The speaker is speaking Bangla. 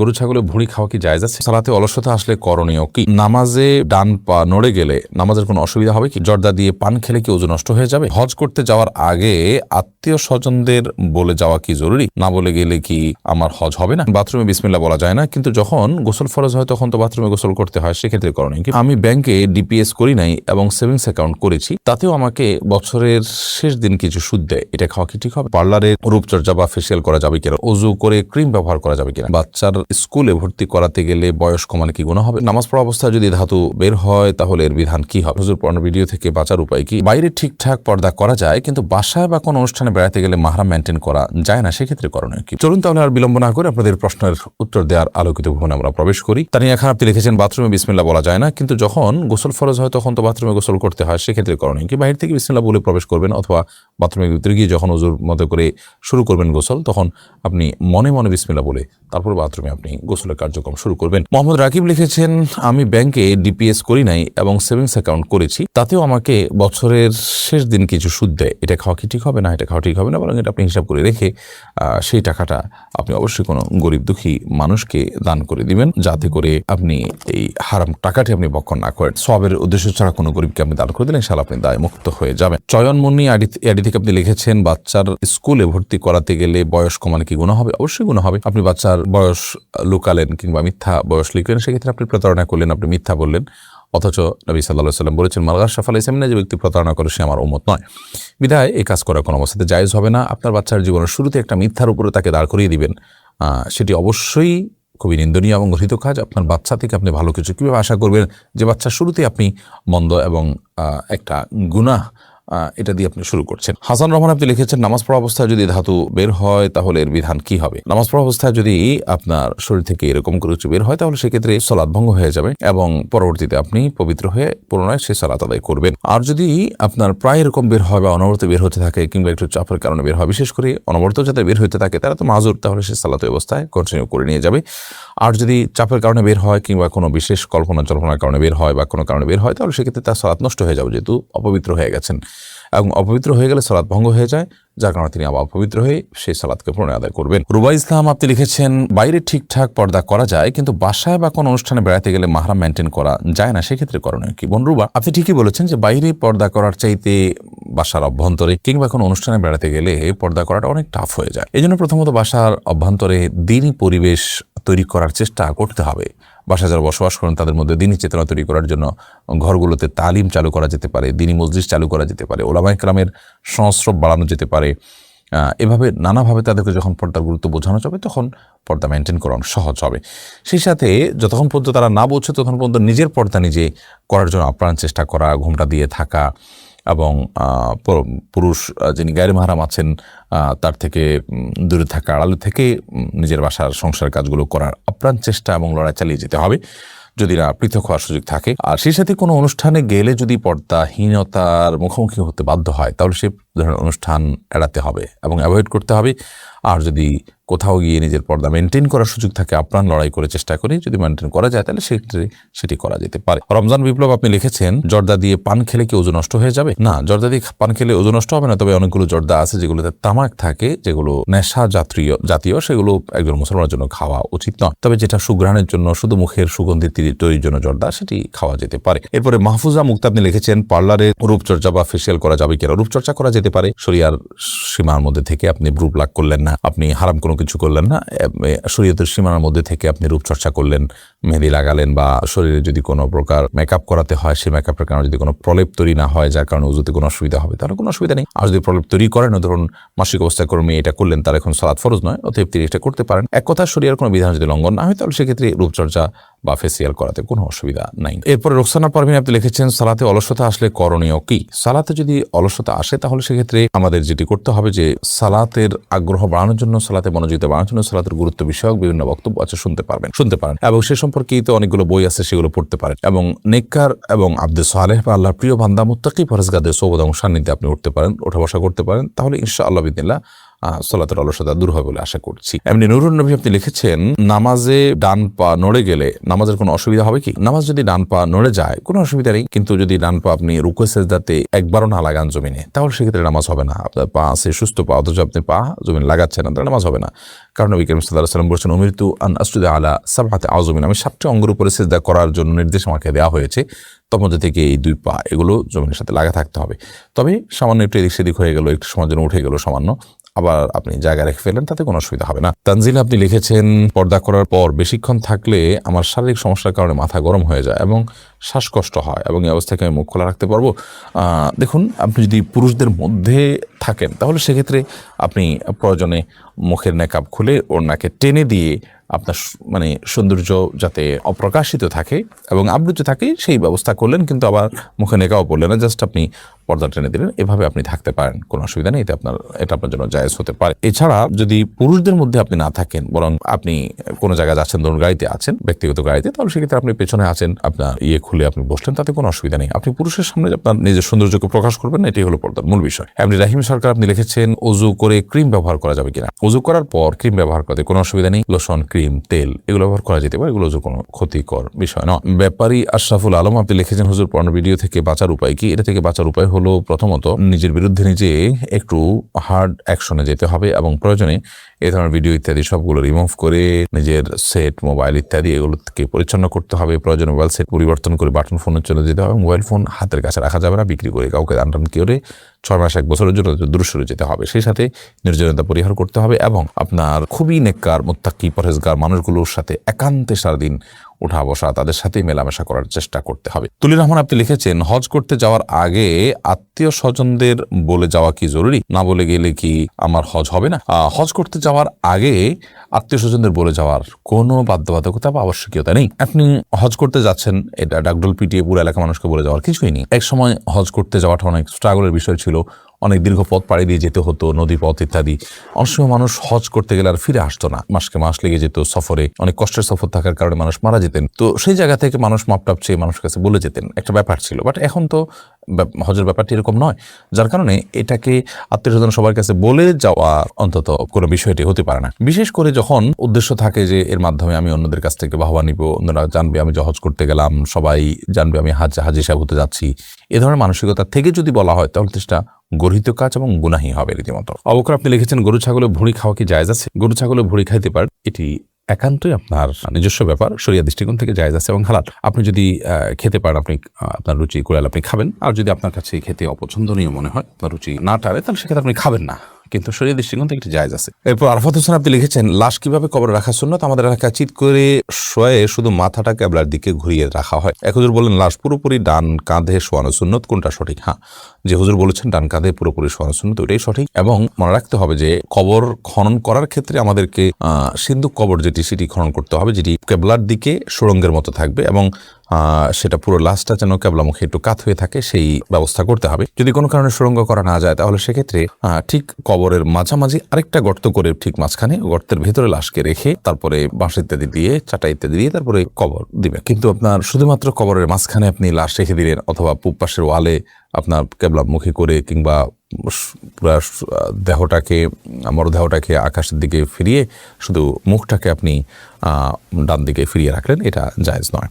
গরু ছাগলে ভুঁড়ি খাওয়া কি জায়েজ আছে? সালাতে অলসতা আসলে করণীয় কি? নামাজে ডান পা নড়ে গেলে নামাজের কোনো অসুবিধা হবে কি? জর্দা দিয়ে পান খেলে কি ওজন নষ্ট হয়ে যাবে? হজ করতে যাওয়ার আগে আত্মীয় স্বজনদের বলে যাওয়া কি জরুরি? না বলে গেলে কি আমার হজ হবে না? বাথরুমে বিসমিল্লা বলা যায় না, কিন্তু যখন গোসল ফরজ হয় তখন তো বাথরুমে গোসল করতে হয়, সেক্ষেত্রে করণীয় কি? আমি ব্যাংকে ডিপিএস করি নাই এবং সেভিংস অ্যাকাউন্ট করেছি, তাতেও আমাকে বছরের শেষ দিন কিছু সুদ দেয়। এটা খাওয়া কি ঠিক হবে? পার্লারে রূপচর্চা বা ফেসিয়াল করা যাবে কিনা? অজু করে ক্রিম ব্যবহার করা যাবে কিনা? বাচ্চার স্কুলে ভর্তি করাতে গেলে বয়স কমানো কি গুণ হবে? নামাজ পড়া অবস্থায় যদি ধাতু বের হয়, তাহলে এর বিধান কি হবে? হুজুর পর্ণ ভিডিও থেকে বাঁচার উপায় কি? বাইরে ঠিকঠাক পর্দা করা যায়, কিন্তু বাসায় বা কোনো অনুষ্ঠানে বেড়াতে গেলে মাহরাম মেনটেন করা যায় না, সেক্ষেত্রে করণীয় কি? চলুন তাহলে আর বিলম্ব না করে আপনাদের প্রশ্নের উত্তর দেওয়ার আলোকিত ভবনে আমরা প্রবেশ করি। তানিয়া খান, আপনি লিখেছেন, বাথরুমে বিসমিল্লা বলা যায় না, কিন্তু যখন গোসল ফরজ হয়, তখন তো বাথরুমে গোসল করতে হয় সেক্ষেত্রে করণীয় কি? বাইরে থেকে বিসমিল্লা বলে প্রবেশ করবেন, অথবা বাথরুমের ভিতরে গিয়ে যখন ওজুর মতো করে শুরু করবেন গোসল, তখন আপনি মনে মনে বিসমিল্লা বলে, তারপর বাথরুমে আপনি গোসলের কার্যক্রম শুরু করবেন। মোহাম্মদ রাকিব লিখেছেন, আমি ব্যাংকে ডিপিএস করি নাই এবং সেভিংস অ্যাকাউন্ট করেছি। তাতেও আমাকে বছরের শেষ দিন কিছু সুদ দেয়। এটা খাওয়া কি ঠিক হবে না? এটা খাওয়া ঠিক হবে না? বরং এটা আপনি হিসাব করে রেখে সেই টাকাটা আপনি অবশ্যই কোনো গরিব দুঃখী মানুষকে দান করে দিবেন। যাতে করে আপনি এই হারাম টাকাটি আপনি বক্ষণ না করেন। সবের উদ্দেশ্য ছাড়া কোনো গরিবকে আপনি দান করে দিলেন সাল আপনি দায় মুক্ত হয়ে যাবেন। চয়নমণি আডি আডি থেকে আপনি লিখেছেন, বাচ্চার স্কুলে ভর্তি করাতে গেলে বয়স কমানো কি গুণ হবে? অবশ্যই গুণ হবে। আপনি বাচ্চার বয়স লুকালেন কিংবা মিথ্যা বয়স লিখলেন সেক্ষেত্রে আপনি প্রতারণা করলেন আপনি মিথ্যা বললেন। অথচ নবী সাল্লাহ সাল্লাম বলেছেন মালগার সাফাল ইসলামিনা যে ব্যক্তি প্রতারণা করে সে আমার উম্মত নয়। বিধায় এই কাজ করার কোনো অবস্থাতে জায়েজ হবে না। আপনার বাচ্চার জীবনের শুরুতে একটা মিথ্যার উপরে তাকে দাঁড় করিয়ে দিবেন। সেটি অবশ্যই খুবই নিন্দনীয় এবং ঘৃত কাজ। আপনার বাচ্চা থেকে আপনি ভালো কিছু কীভাবে আশা করবেন? যে বাচ্চা শুরুতে আপনি মন্দ এবং একটা আহ, এটা দিয়ে আপনি শুরু করছেন। হাসান রহমান আপনি লিখেছেন, নামাজ পড়া অবস্থায় যদি ধাতু বের হয়, তাহলে এর বিধান কি হবে? নামাজ পড়া অবস্থায় যদি আপনার শরীর থেকে এরকম করে কিছু বের হয়, তাহলে সেক্ষেত্রে সলাদ ভঙ্গ হয়ে যাবে এবং পরবর্তীতে আপনি পবিত্র হয়ে পুনরায় সে সালাত আদায় করবেন। আর যদি আপনার প্রায় এরকম বের হয় বা অনবরত বের হতে থাকে কিংবা একটু চাপের কারণে বের হয়, বিশেষ করে অনবরত যাতে বের হতে থাকে, তারা তো মাজুর, তাহলে সে সালাত অবস্থায় কন্টিনিউ করে নিয়ে যাবে। আর যদি চাপের কারণে বের হয় কিংবা কোনো বিশেষ কল্পনা জল্পনার কারণে বের হয় বা কোনো কারণে বের হয়, তাহলে সেক্ষেত্রে তার সালাত নষ্ট হয়ে যাবে, যেহেতু অপবিত্র হয়ে গেছেন। এবং অপবিত্র হয়ে গেলে সালাদ ভঙ্গ হয়ে যায়, যার কারণে তিনি আবার অপবিত্র হয়ে সেই সালাদকে পুনরায় আদায় করবেন। রুবা ইসলাম, আপনি লিখেছেন, বাইরে ঠিকঠাক পর্দা করা যায়, কিন্তু বাসায় বা কোনো অনুষ্ঠানে বেড়াতে গেলে মাহারাম মেনটেন করা যায় না, সেক্ষেত্রে করণীয় কি? বোন রুবা, আপনি ঠিকই বলেছেন যে বাইরে পর্দা করার চাইতে বাসার অভ্যন্তরে কিংবা কোনো অনুষ্ঠানে বেড়াতে গেলে পর্দা করাটা অনেক টাফ হয়ে যায়। এই জন্য প্রথমত বাসার অভ্যন্তরে দিনই পরিবেশ তৈরি করার চেষ্টা করতে হবে। বাসা যারা বসবাস করেন, তাদের মধ্যে দিনই চেতনা তৈরি করার জন্য ঘরগুলোতে তালিম চালু করা যেতে পারে, দিনই মসজিদ চালু করা যেতে পারে ওলামা ইকরামের সংস্রব বাড়ানো যেতে পারে। এভাবে নানাভাবে তাদেরকে যখন পর্দার গুরুত্ব বোঝানো যাবে, তখন পর্দা মেনটেন করা অনেক সহজ হবে। সেই সাথে যতক্ষণ পর্যন্ত তারা না বলছে ততক্ষণ পর্যন্ত নিজের পর্দা নিজে করার জন্য আপ্রাণ চেষ্টা করা, ঘুমটা দিয়ে থাকা এবং পুরুষ যিনি মাহারাম আছেন তার থেকে দূরে থাকা, আড়ালে থেকে নিজের বাসার সংসার কাজগুলো করার আপ্রাণ চেষ্টা এবং লড়াই চালিয়ে যেতে হবে। যদি না পৃথক হওয়ার সুযোগ থাকে। আর সেই সাথে কোনো অনুষ্ঠানে গেলে যদি পর্দাহীনতার মুখোমুখি হতে বাধ্য হয়, তাহলে সে ধরনের অনুষ্ঠান এড়াতে হবে এবং অ্যাভয়েড করতে হবে। আর যদি কোথাও গিয়ে নিজের পর্দা মেনটেন করার সুযোগ থাকে, আপ্রাণ লড়াই করে চেষ্টা করে, যদি মেনটেন করা যায়, তাহলে সেক্ষেত্রে সেটি করা যেতে পারে। রমজান বিপ্লব আপনি লিখেছেন, জর্দা দিয়ে পান খেলে কি ওজন নষ্ট হয়ে যাবে? না, জর্দা দিয়ে পান খেলে ওজন নষ্ট হবে না, তবে অনেকগুলো জর্দা আছে যেগুলোতে তামাক থাকে, যেগুলো নেশা জাতীয় জাতীয়, সেগুলো একজন মুসলমানের জন্য খাওয়া উচিত নয়। তবে যেটা সুঘ্রাণের জন্য, শুধু মুখের সুগন্ধি তৈরির জন্য জর্দা, সেটি খাওয়া যেতে পারে। এরপরে মাহফুজা মুক্তা আপনি লিখেছেন, পার্লারে রূপচর্চা বা ফেসিয়াল করা যাবে কিনা? রূপচর্চা করা যেতে পারে। শরিয়ার সীমার মধ্যে থেকে আপনি ব্রু প্লাক করলেন না। আপনি হারাম কোনো কিছু করলেন না শরীয়তের সীমার মধ্যে থেকে আপনি রূপচর্চা করলেন, মেহেদি লাগালেন বা শরীরে যদি কোনো প্রকার মেকআপ করাতে হয়, সেই মেকআপের কারণে যদি কোনো প্রলেপ তৈরি না হয়, যার কারণে উজুতে কোনো অসুবিধা হবে, তাহলে কোনো অসুবিধা নেই। আর যদি প্রলেপ তৈরি করেন ধরুন মাসিক অবস্থায় করে এটা করলেন তার এখন সালাদ ফরজ নয়, অতএব তিনি এটা করতে পারেন। এক কথা শরীরের কোনো বিধান যদি লঙ্ঘন না হয়, তাহলে সেক্ষেত্রে রূপচর্চা বা ফেসিয়াল করাতে কোনো অসুবিধা নাই। এরপরে রোকসানা পারভিন আপনি লিখেছেন, সালাতে অলসতা আসলে করণীয় কি? সালাতে যদি অলসতা আসে তাহলে সেক্ষেত্রে আমাদের যেটি করতে হবে যে সালাতের আগ্রহ বাড়ানোর জন্য, সালাতে মনোযোগিতা বাড়ানোর জন্য সালাতের গুরুত্ব বিষয়ক বিভিন্ন বক্তব্য আছে, শুনতে পারবেন, শুনতে পারেন। এবং সে সম্পর্কে তো অনেকগুলো বই আছে, সেগুলো পড়তে পারেন। এবং নেককার এবং আব্দে সালেহ বা আল্লাহ প্রিয় বান্দা, মুত্তাকি ফরজগাদের সৌবদ এবং সান্নিধ্যে আপনি উঠতে পারেন ওঠা বসা করতে পারেন। তাহলে ইনশা আল্লাহ বিদিল্লা সলাতের অলসতা দূর হবে বলে আশা করছি। এমনি নুরুন নবী আপনি লিখেছেন, নামাজে ডান পা নড়ে গেলে নামাজের কোনো অসুবিধা হবে কি? নামাজ যদি ডান পা নড়ে যায়, কোনো অসুবিধা নেই। কিন্তু যদি ডান পা আপনি রুকু সেজদাতে একবারও না লাগান জমিনে, তাহলে সেক্ষেত্রে নামাজ হবে না। আপনার পা আছে সুস্থ পা, অথচ আপনি পা জমিনে লাগাচ্ছেন না, তাহলে নামাজ হবে না। কারণ নবী করিম সাল্লাহ সাল্লাম বলছেন অমৃতু আন আসুদা আলা সাবহাতে আজমিন আমি সাতটি অঙ্গের উপরে সেজদা করার জন্য নির্দেশ আমাকে দেওয়া হয়েছে। মধ্যে থেকে এই দুই পা, এগুলো জমিনের সাথে লাগা থাকতে হবে। তবে সামান্য একটু এদিক সেদিক হয়ে গেল, একটু সময় জন্য উঠে গেল সামান্য। আবার আপনি জায়গা রেখে ফেলেন তাতে কোনো অসুবিধা হবে না। তানজিল, আপনি লিখেছেন, পর্দা করার পর বেশিক্ষণ থাকলে আমার শারীরিক সমস্যার কারণে মাথা গরম হয়ে যায় এবং শ্বাসকষ্ট হয় এবং এই অবস্থাকে আমি মুখ খোলা রাখতে পারব? দেখুন, আপনি যদি পুরুষদের মধ্যে থাকেন, তাহলে সেক্ষেত্রে আপনি প্রয়োজনে মুখের নেকাব খুলে ওর নাকে টেনে দিয়ে আপনার মানে সৌন্দর্য যাতে অপ্রকাশিত থাকে এবং আবৃত থাকে, সেই ব্যবস্থা করলেন, কিন্তু আবার মুখে নেকাও পড়লেন না। জাস্ট আপনি পর্দা টেনে দিলেন। এভাবে আপনি থাকতে পারেন, কোনো অসুবিধা নেই এটা আপনার এটা আপনার জন্য জায়েজ হতে পারে। এছাড়া যদি পুরুষদের মধ্যে আপনি না থাকেন, বরং আপনি কোনো জায়গায় যাচ্ছেন, ধরুন গাড়িতে আছেন, ব্যক্তিগত গাড়িতে, তাহলে সেক্ষেত্রে আপনি পেছনে আছেন, আপনার ইয়ে খুলে আপনি বসলেন, তাতে কোনো অসুবিধা নেই। আপনি পুরুষের সামনে আপনার নিজের সৌন্দর্যকে প্রকাশ করবেন না, এটাই হলো পর্দার মূল বিষয়। আপনি রাহিম সরকার, আপনি লিখেছেন অজু করে ক্রিম ব্যবহার করা যাবে কিনা? অজু করার পর ক্রিম ব্যবহার করতে কোনো অসুবিধা নেই, লোশন, ক্রিম, তেল, এগুলো ব্যবহার করা যেতে পারে, এগুলো কোনো ক্ষতিকর বিষয় নয়। ব্যাপারী আশরাফুল আলম, আপনি লিখেছেন, হুজুর, পর্ণ ভিডিও থেকে বাঁচার উপায় কি? এটা থেকে বাঁচার উপায় হলো প্রথমত নিজের বিরুদ্ধে নিজে একটু হার্ড অ্যাকশনে যেতে হবে এবং প্রয়োজনে এ ধরনের ভিডিও ইত্যাদি সবগুলো রিমুভ করে নিজের সেট মোবাইল ইত্যাদি এগুলোকে পরিচ্ছন্ন করতে হবে। প্রয়োজনে মোবাইল সেট পরিবর্তন করে বাটন ফোনের জন্য যেতে হবে মোবাইল ফোন হাতের কাছে রাখা যাবে না। বিক্রি করে কাউকে দান টান করে ছয় মাস, এক বছরের জন্য দূর সরে যেতে হবে। সেই সাথে নির্জনতা পরিহার করতে হবে এবং আপনার খুবই নেককার মোত্তাকি পরেজগার মানুষগুলোর সাথে একান্তে সারাদিন উঠা বসা, তাদের সাথে মেলামেশা করার চেষ্টা করতে হবে। তুলির রহমান, আপনি লিখেছেন, হজ করতে যাওয়ার আগে আত্মীয় স্বজনদের বলে যাওয়া কি জরুরি? না বলে গেলে কি আমার হজ হবে না? হজ করতে যাওয়ার আগে আত্মীয় স্বজনদের বলে যাওয়ার কোনো বাধ্যবাধকতা বা আবশ্যকীয়তা নেই। আপনি হজ করতে যাচ্ছেন, এটা ডাকডোল পিটিয়ে পুরো এলাকা মানুষকে বলে যাওয়ার কিছুই নেই। এক সময় হজ করতে যাওয়াটা অনেক স্ট্রাগলের বিষয় ছিল। vélo. অনেক দীর্ঘ পথ পাড়ি দিয়ে যেতে হতো, নদী পথ ইত্যাদি। অনেক সময় মানুষ হজ করতে গেলে আর ফিরে আসতো না। মাসকে মাস লেগে যেত সফরে। অনেক কষ্টের সফর থাকার কারণে মানুষ মারা যেতেন। তো সেই জায়গা থেকে মানুষ মাপটাপ চেয়ে মানুষের কাছে বলে যেতেন। একটা ব্যাপার ছিল। বাট এখন তো হজের ব্যাপারটি এরকম নয়। যার কারণে এটাকে আত্মীয় স্বজন সবার কাছে বলে যাওয়া অন্তত কোনো বিষয়টি হতে পারে না। বিশেষ করে যখন উদ্দেশ্য থাকে যে, এর মাধ্যমে আমি অন্যদের কাছ থেকে বাহবা নিব, অন্যরা জানবে আমি হজ করতে গেলাম, সবাই জানবে আমি হাজ হাজি সাহেব হতে যাচ্ছি। এ ধরনের মানসিকতা থেকে যদি বলা হয়, তাহলে চেষ্টা গর্হিত কাজ এবং গুনাহি হবে রীতিমতো। অবকর আপনি লিখেছেন, গরু, ছাগলের ভুঁড়ি খাওয়া কি জায়জ আছে? গরু, ছাগলের ভুঁড়ি খাইতে পারে, এটি একান্তই আপনার নিজস্ব ব্যাপার সরিয়া দৃষ্টিকোণ থেকে জায়জ আছে এবং হালাল। আপনি যদি খেতে পারেন, আপনি আপনার রুচি কুড়াল আপনি খাবেন, আর যদি আপনার কাছে খেতে অপছন্দনীয় মনে হয় আপনার রুচি না টারে তাহলে সেক্ষেত্রে আপনি খাবেন না। কিন্তু শরীর দৃষ্টিকোণ থেকে জায়জ আছে। এরপর আরফাত হোসেন আপনি লিখেছেন, লাশ কীভাবে কবর রাখা সুন্নত? আমাদের এলাকা চিত করে শোয়ে শুধু মাথাটা ক্যাবলার দিকে ঘুরিয়ে রাখা হয়। এক হুজুর বললেন, লাশ পুরোপুরি ডান কাঁধে শোয়ানো সুন্নত, কোনটা সঠিক? হ্যাঁ যে হুজুর বলেছেন, ডান কাঁধে পুরোপুরি শোয়ানো সুন্নত, ওইটাই সঠিক। এবং মনে রাখতে হবে যে, কবর খনন করার ক্ষেত্রে আমাদেরকে সিন্ধু কবর যেটি, সেটি খনন করতে হবে, যেটি কেবলার দিকে সুড়ঙ্গের মতো থাকবে এবং সেটা পুরো লাশটা যেন কেবলামুখে একটু কাত হয়ে থাকে, সেই ব্যবস্থা করতে হবে। যদি কোনো কারণে সুড়ঙ্গ করা না যায়, তাহলে সেক্ষেত্রে ঠিক কবরের মাঝামাঝি আরেকটা গর্ত করে ঠিক মাঝখানে গর্তের ভেতরে লাশকে রেখে তারপরে বাঁশ ইত্যাদি দিয়ে, চাটা ইত্যাদি দিয়ে তারপরে কবর দিবেন কিন্তু আপনার শুধুমাত্র কবরের মাঝখানে আপনি লাশ রেখে দিলেন, অথবা পূব পাশের ওয়ালে আপনার কেবলামুখী করে কিংবা পুরা দেহটাকে, মরদেহটাকে আকাশের দিকে ফিরিয়ে শুধু মুখটাকে আপনি ডান দিকে ফিরিয়ে রাখলেন, এটা জায়েজ নয়।